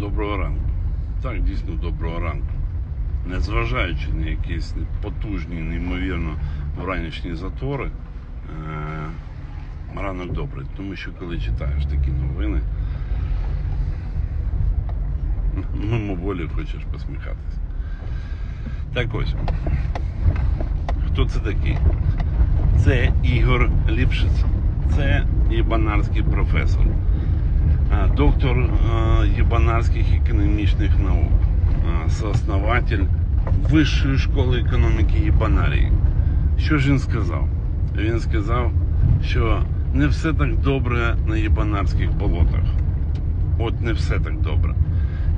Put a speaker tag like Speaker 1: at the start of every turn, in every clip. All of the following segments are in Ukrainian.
Speaker 1: Доброго ранку. Так, дійсно, доброго ранку. Незважаючи на якісь потужні, неймовірно вранішні затвори, е- ранок добрий. Тому що коли читаєш такі новини, мимоволі хочеш посміхатися. Так ось. Хто це такий? Це Ігор Ліпшиц. Це єбанарський професор. А, доктор ебанарских экономичных наук, а, сооснователь Вищої школи економіки Єбанарії. Що ж він сказав? Він сказав, що не все так добре на єбанарських болотах. От не все так добре.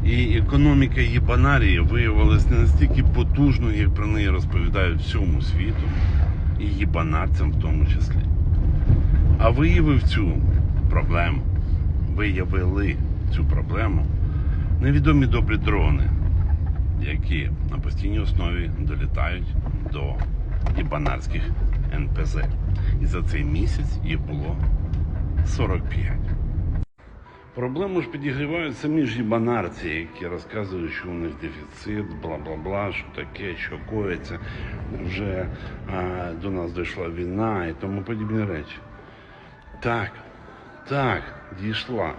Speaker 1: І економіка Єбанарії виявилася не настільки потужною, як про неї розповідають всьому світу, і єбанарцям в тому числі. А виявив цю проблему, виявили цю проблему невідомі добрі дрони, які на постійній основі долітають до ібанарських НПЗ. І за цей місяць їх було 45. Проблему ж підігрівають самі ж ібанарці, які розказують, що у них дефіцит, бла-бла-бла, що таке, що коїться, вже а, до нас дійшла війна і тому подібні речі. Так, так, дійшла.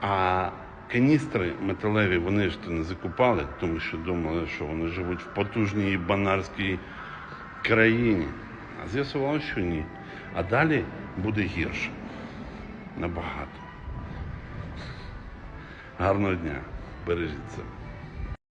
Speaker 1: А каністри металеві вони ж то не закупали, тому що думали, що вони живуть в потужній банарській країні. А з'ясувалося, що ні. А далі буде гірше. Набагато. Гарного дня. Бережіть себе.